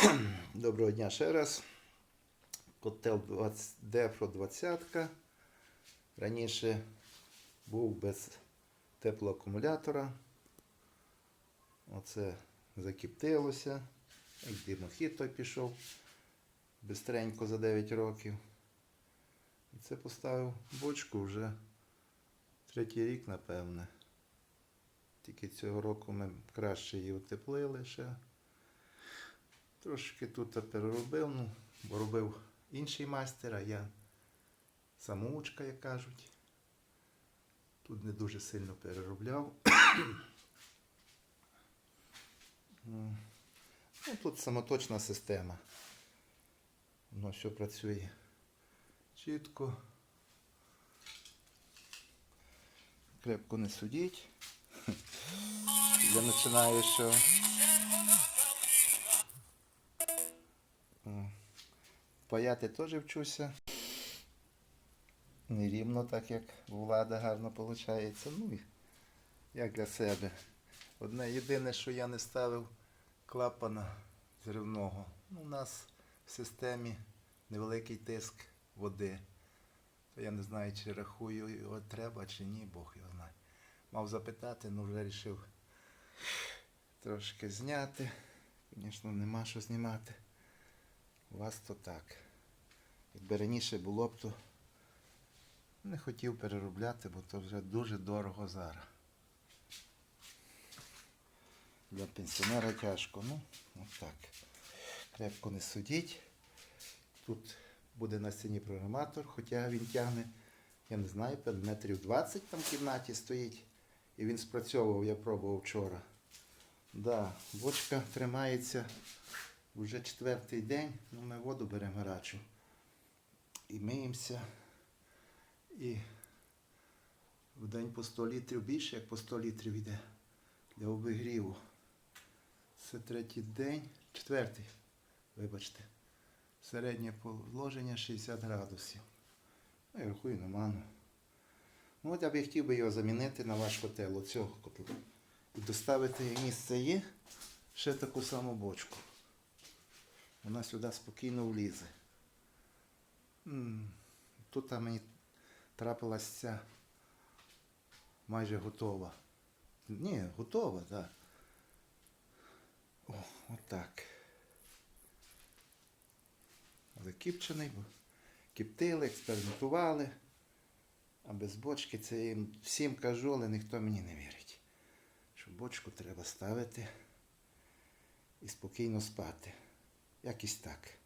Доброго дня ще раз. Котел 20, Дефро 20. Раніше був без теплоакумулятора. Оце закіптилося. Димохід той пішов бистренько за 9 років. І це поставив бочку вже третій рік, напевне. Тільки цього року ми краще її утеплили ще. Трошки тут переробив, ну, бо робив інший майстер, а я самоучка, як кажуть. Тут не дуже сильно переробляв. Ну, ну, тут самоточна система. Воно все працює чітко. Крепко не судіть. Я починаю, що Паяти теж вчуся. Не рівно так, як влада гарно виходить. Ну, і як для себе. Одне єдине, що я не ставив клапана зривного. Ну, у нас в системі невеликий тиск води. То я не знаю, чи рахую його треба, чи ні, Бог його знає. Мав запитати, ну вже вирішив трошки зняти. Звісно, нема що знімати. У вас то так. Якби раніше було б, то не хотів переробляти, бо то вже дуже дорого зараз. Для пенсіонера тяжко. Ну, отак. Крепко не судіть. Тут буде на стіні програматор, хоча він тягне, я не знаю, метрів 20 там в кімнаті стоїть. І він спрацьовував, я пробував вчора. Да, бочка тримається вже четвертий день, ну ми воду беремо гарячу. І миємося. І в день по 100 літрів більше, як по 100 літрів йде для обігріву. Це третій день, четвертий, вибачте. Середнє положення 60 градусів. Ну, я рахую на ману. Ну от я би хотів би його замінити на ваш котел, оцього котла. І доставити місце є ще таку саму бочку. Вона сюди спокійно влізе. Тут мені трапилась ця майже готова. Ні, готова, так. О, отак. Закіпчений, бо кіптили, експериментували. А без бочки це я їм всім кажу, але ніхто мені не вірить. Що бочку треба ставити і спокійно спати. Якось так.